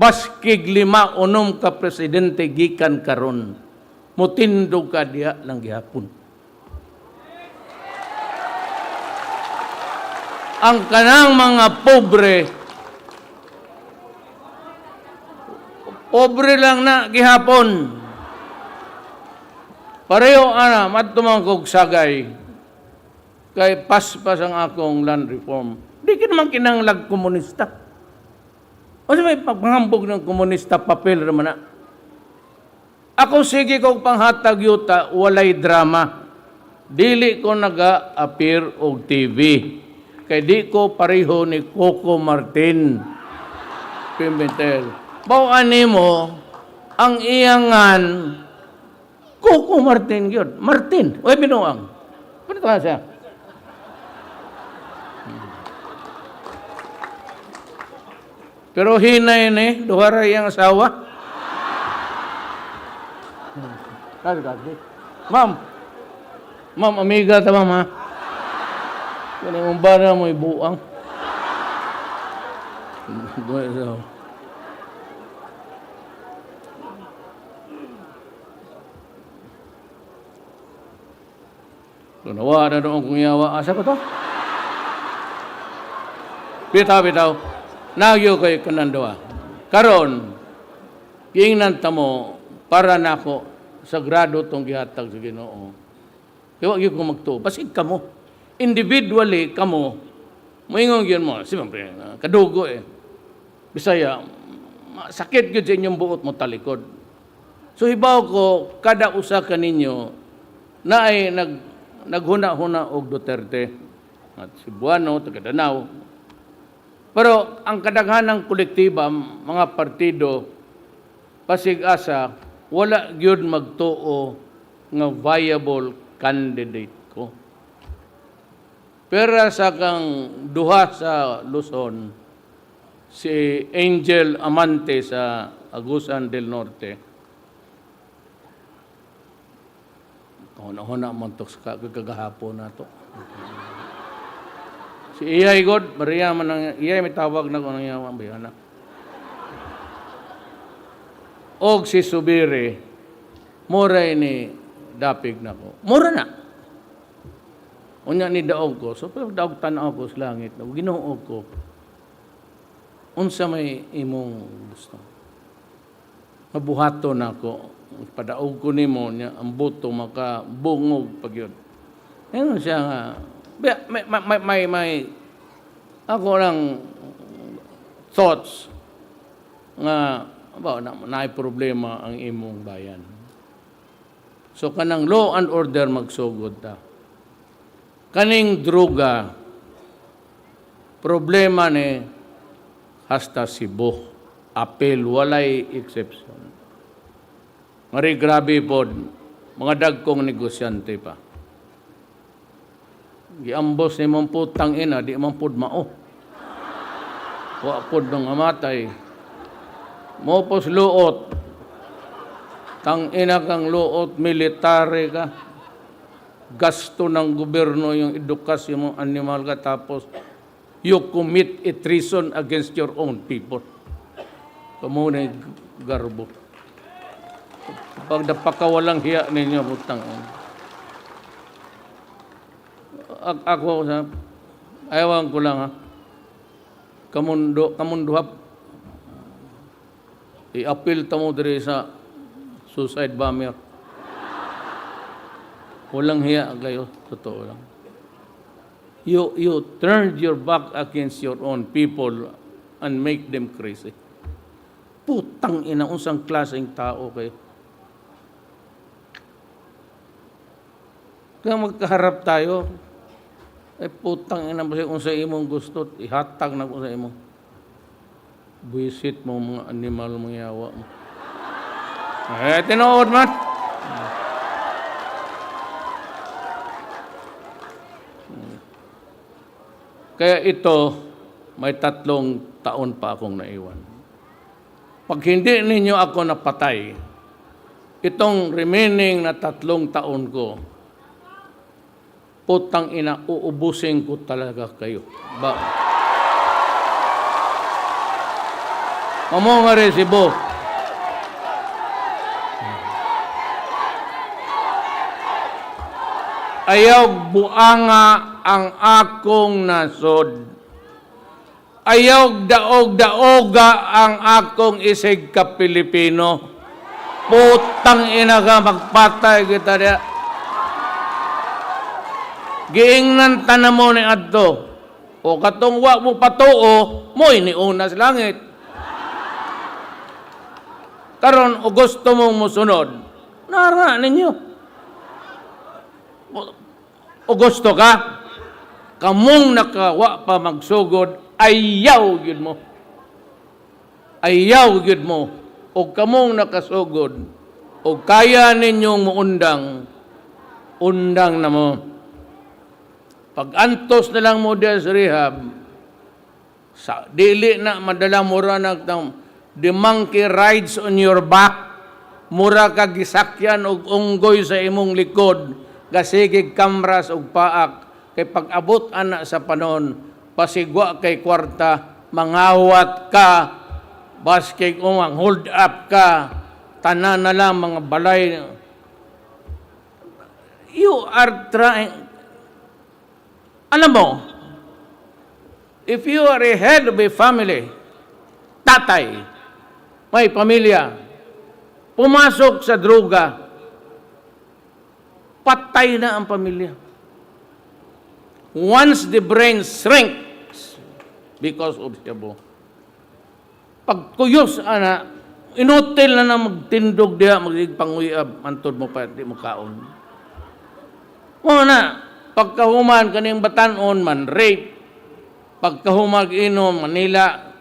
Baskig lima unom ka presidente gikan karon. Mutindog ka diha lang gihapon. Ang kanang mga pobre pobre lang na gihapon. Pareho ana matumang kog sagay kay paspas ang akong land reform. Di ka naman kinanglag komunista. O sa may paghambog ng komunista papel naman na. Ako sige kong panghatag yuta, walay drama. Dili ko naga-appear og TV. Kay di ko pareho ni Coco Martin. Pimentel. Bawaan mo, ang iyangan, Coco Martin yun. Martin. Uy, binuang. Ano ka siya? Pero hinay ni, duhara yung asawa. Ma'am. Ma'am, amiga ta ma'am ha. Kani mong bara mo ibuang. Tunawa na doon kung yawa. Asa ko to? Bitaw, bitaw. Nagyo kay kanandoa. Karon, giingnan ta mo para nako sagrado tong gihatag sa Ginoo. Kaya wag ko magtuo. Basig kamo. Individually kamo. Moingon gyud mo. Siyempre, kadugo eh. Bisaya, sakit gyud sa inyong buot mo talikod. So hibaw ko kada usa ka ninyo na ay nag naghuna-huna og Duterte at si Buano, taga Danau, pero ang kadaghanang kolektiba, mga partido, pasig-asa, wala gyud magtuo nga viable candidate ko. Pero sa kang duha sa Luzon, si Angel Amante sa Agusan del Norte, Huna-huna man to sa kagahapon na to. Si Iyay God, Maria man ang Iyay may tawag na kung ano ang bayana. Og si Subiri, muray ni dapig na ko. Mura na. Unya ni daog ko. So pag daog tanaw ko sa langit, ginuog ko. Unsa may imong gusto? Mabuhato na ko. Padaog ko nimo niya ang buto maka bungog pagyud. Ngayon siya nga May, may, may, may ako lang thoughts nga ba na, na problema ang imong bayan. So kanang law and order magsugod ta. Kaning droga problema ni hasta Cebu. Apel walay exception. Mari grabe pod mga dagkong negosyante pa. Giambos ni mong putang ina, di pud mao. Wa pud nang amatay. Mo pos luot. Tang ina kang luot military ka. Gasto ng gobyerno yung edukasyon mo animal ka tapos you commit a treason against your own people. Kamu na garbo. Pag napakawalang hiya ninyo, putang ina ako sa ayawan ko lang ha. Kamundo kamunduhap i-appeal ta mo diri sa suicide bomber. Walang hiya kayo. Totoo lang. You you turned your back against your own people and make them crazy. Putang ina unsang klaseng tao kayo. Kaya magkaharap tayo eh putang ina ba kung sa imong gusto, ihatag na ko sa imo. Buisit mo mga animal mga yawa mo. Eh, tinood man. Kaya ito, may tatlong taon pa akong naiwan. Pag hindi ninyo ako napatay, itong remaining na tatlong taon ko, putang ina, uubusin ko talaga kayo. Ba? Amo nga resibo. Ayaw buanga ang akong nasod. Ayaw daog-daoga ang akong isig ka Pilipino. Putang ina ka, magpatay kita diya. Giingnan tanan mo ni adto. O katong wa mo patuo, mo iniuna sa langit. Karon o gusto mong musunod, nara ninyo. O, gusto ka, kamong nakawa pa magsugod, ayaw yun mo. Ayaw yun mo. O kamong nakasugod, o kaya ninyong muundang, undang na mo. Pag antos na lang mo diyan sa rehab, sa dili na madala mura nag the monkey rides on your back. Mura ka gisakyan og unggoy sa imong likod gasigig kamras og paak. Kay pag-abot ana sa panon pasigwa kay kwarta mangawat ka baskig umang hold up ka tanan na lang mga balay. You are trying alam mo, if you are a head of a family, tatay, may pamilya, pumasok sa droga, patay na ang pamilya. Once the brain shrinks because of shabu, pagkuyos, ana, inutil na na magtindog diha, magigpanguyab, antod mo pa, di mo kaon. Una, pagkahuman kaning batanon man rape. Pagkahumag inom Manila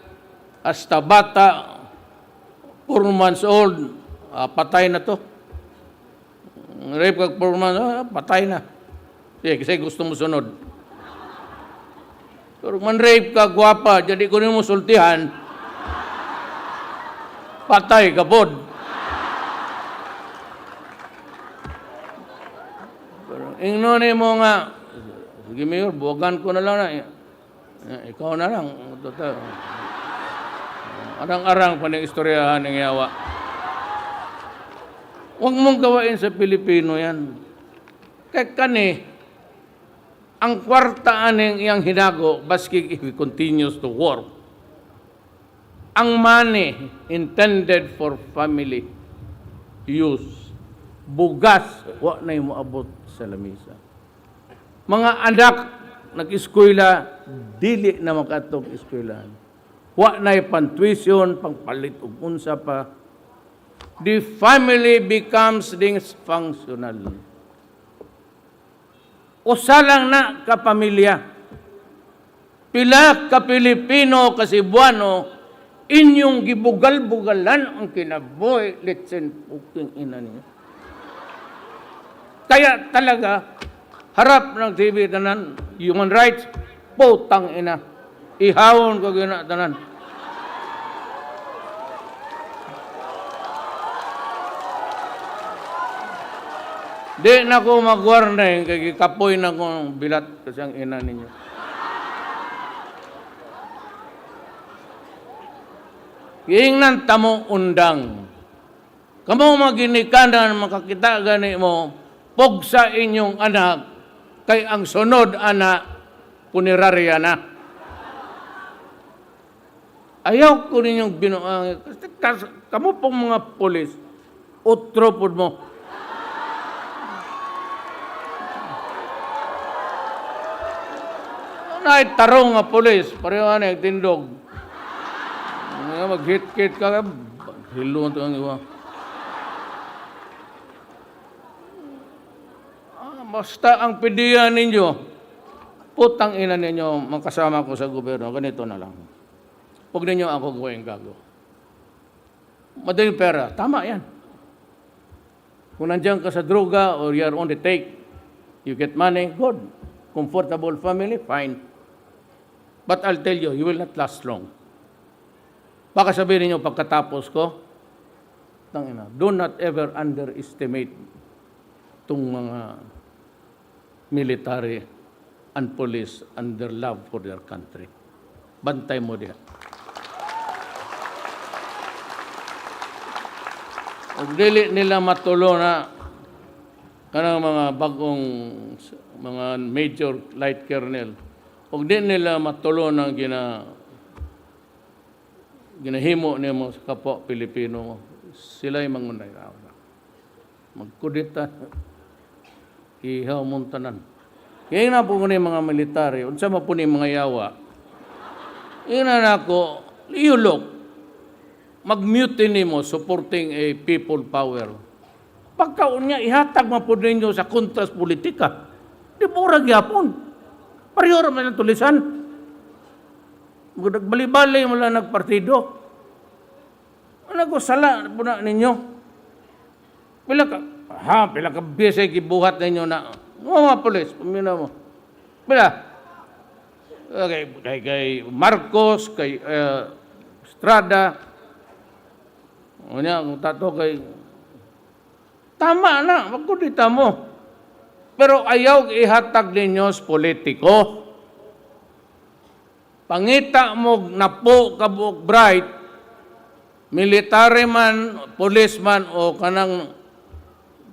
hasta bata 4 months old. Ah, patay na to. Rape kag 4 months ah, patay na. Sige kasi gusto mo sunod. Pero man rape ka gwapa jadi ko mo sultihan. Patay ka pod Ingno ni mo nga, sige Mayor, buwagan ko na lang na. Eh, ikaw na lang. Arang-arang pa ng istoryahan ng yawa. Huwag mong gawain sa Pilipino yan. Kaya kani, ang kwarta aning iyang hinago, baski if he continues to work, ang money intended for family use, bugas, wa na yung moabot sa lamisa. Mga anak, nag-eskwela, dili na makatog eskwelahan. Wa na yung pang-tuition, pang-palit ug unsa pa. The family becomes dysfunctional. Usa lang na kapamilya. Pila ka Pilipino kasi Cebuano, inyong gibugal-bugalan ang kinabuhi, litsen puking ina niyo. Kaya talaga, harap ng TV tanan, human rights, putang ina. Ihawon ko gina tanan. Di na ko mag-warning, kay kapoy na ko bilat kasi ang ina ninyo. Ingnan tamo undang. Kamu maginikanan makakita gani mo, pog sa inyong anak, kay ang sunod anak, punerarya na. Ayaw ko ninyong binuang. Kamu pong mga polis, utro po mo. Nay tarong nga polis, pareho na tindog. Nga mag-hit-hit ka, hilo ito ang iwa. Basta ang pidiyan ninyo, putang ina ninyo, magkasama ko sa gobyerno, ganito na lang. Huwag ninyo ako gawin gago. Madaling pera, tama yan. Kung nandiyan ka sa droga or you're on the take, you get money, good. Comfortable family, fine. But I'll tell you, you will not last long. Baka sabihin ninyo pagkatapos ko, tangina, do not ever underestimate itong mga military and police and their love for their country. Bantay mo diyan. Ug dili nila matulo na kanang mga bagong mga major light kernel. Ug di nila matulo na gina ginahimo nimo sa kapwa Pilipino mo. Sila'y mangunay na Magkudita. Ihaw mong tanan. Kaya na po ni mga military, unsa mo po ni mga yawa. Ina na ko, liulok, mag-mutiny mo supporting a people power. Pagkaon niya, ihatag mo po ninyo sa kontras politika. Di po gyapon. Pareho raman ang tulisan. Nagbali-bali mo lang nagpartido. Ano ko, sala po na ninyo. Pila ka, ha, pila ka bisay gibuhat ninyo na, mga polis, pumina mo. Pila? Okay, kay, kay Marcos, kay uh, Estrada, o niya, kung tato kay, tama na, magkudita mo. Pero ayaw ihatag ninyo sa politiko. Pangita mo napo kabuk bright, military man, policeman o kanang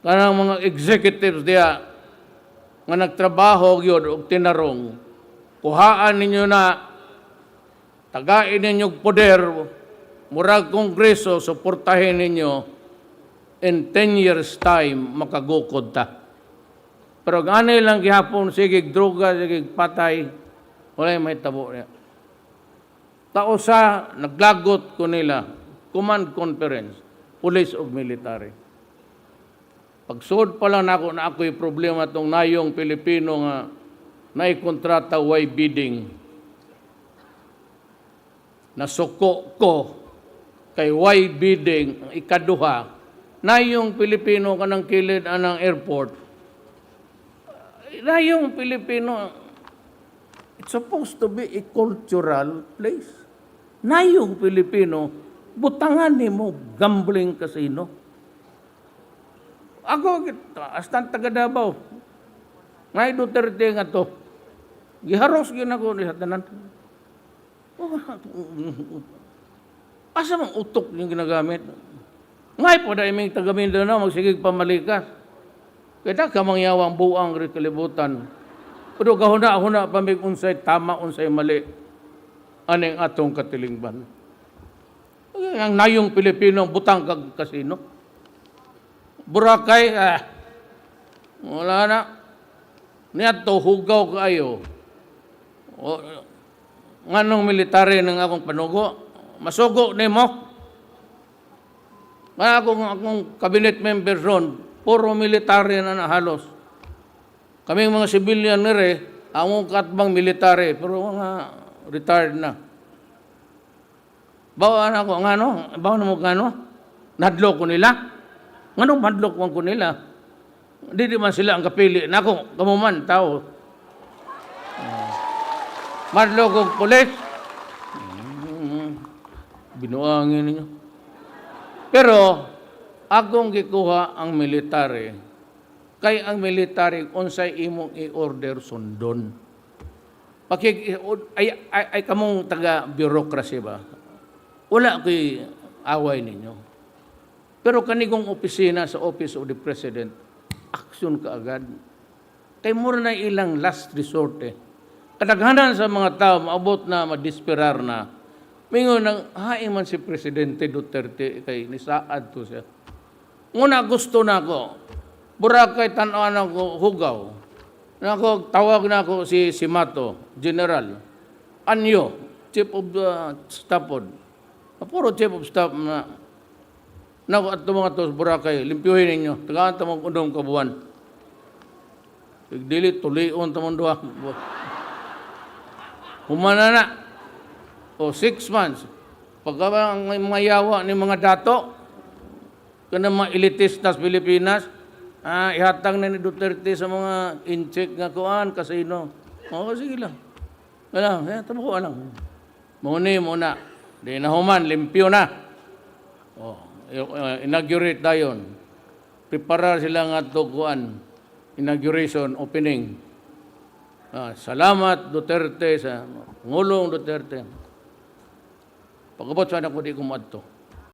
kanang mga executives diya nga nagtrabaho gyud og tinarong kuhaan ninyo na tagain ninyo poder murag kongreso suportahin ninyo in 10 years time makagukod ta. Pero gani lang gihapon sige droga sige patay. Wala may tabo niya. Tao naglagot ko nila command conference police ug military Pagsuod pa lang nako na ako'y problema tong nayong Pilipino nga naikontrata way bidding. Nasuko ko kay way bidding ang ikaduha nayong Pilipino kanang kilid anang airport. Nayong Pilipino it's supposed to be a cultural place. Nayong Pilipino butangan nimo gambling casino. Ako, astan taga Davao. Ngay Duterte nga to. Giharos yun ako ni tanan. Asa mang utok yung ginagamit? Ngay po dahil may taga Mindanao, magsigig pamalikas. Kaya ka mangyawang buang rin kalibutan. Pero kahuna-huna pa may unsay tama, unsay mali. Aning atong katilingban. Ang nayong Pilipino, butang kag kasino. Burakay, ah, wala na. Niya to, hugaw kayo. O, nganong military ng akong panugo, masugo ni mo. Nga akong, akong cabinet member ron, puro military na na halos. Kaming mga civilian ni re, among katbang military, pero mga retired na. Bawa na ako, ngano? Bawa na mo ngano? Nadlo ko nila. Ngano madlok man ko nila? Di di man sila ang kapili. Nako, kamuman, tao. Uh, madlok ko pulis. Mm, binuangin ninyo. Pero, akong gikuha ang military. Kay ang military, unsay imong i-order sundon. Pakik, ay, ay, ay kamong taga-bureaucracy ba? Wala ko'y away ninyo. Pero kanigong opisina sa Office of the President, action ka agad. Kay mura na ilang last resort eh. Kadaghanan sa mga tao, maabot na, madisperar na. Mingon nang, haing man si Presidente Duterte, kay nisaad to siya. Nguna gusto na ako, Burakay tanawan ako hugaw. Nako, tawag na ako si Simato, General. Anyo, Chief of the Staff. Puro Chief of Staff na Nako at mga tos Boracay, limpyuhin ninyo. Tagaan tamang undong kabuan. Dili tulion tamang duha. Humana na. O six months. Pagka ang mayawa ni mga dato, kana mga elitist nas Pilipinas, ah, ihatang na ni Duterte sa mga incheck nga kuan, kasino. O, sige lang. Wala, eh, tamo lang. Muni muna. Di na human, limpyo na. Oh, uh, inaugurate dayon. Prepara sila nga to kuan inauguration opening. Ah, salamat Duterte sa Ngulong Duterte. Pagkabot sa anak ko di kumadto.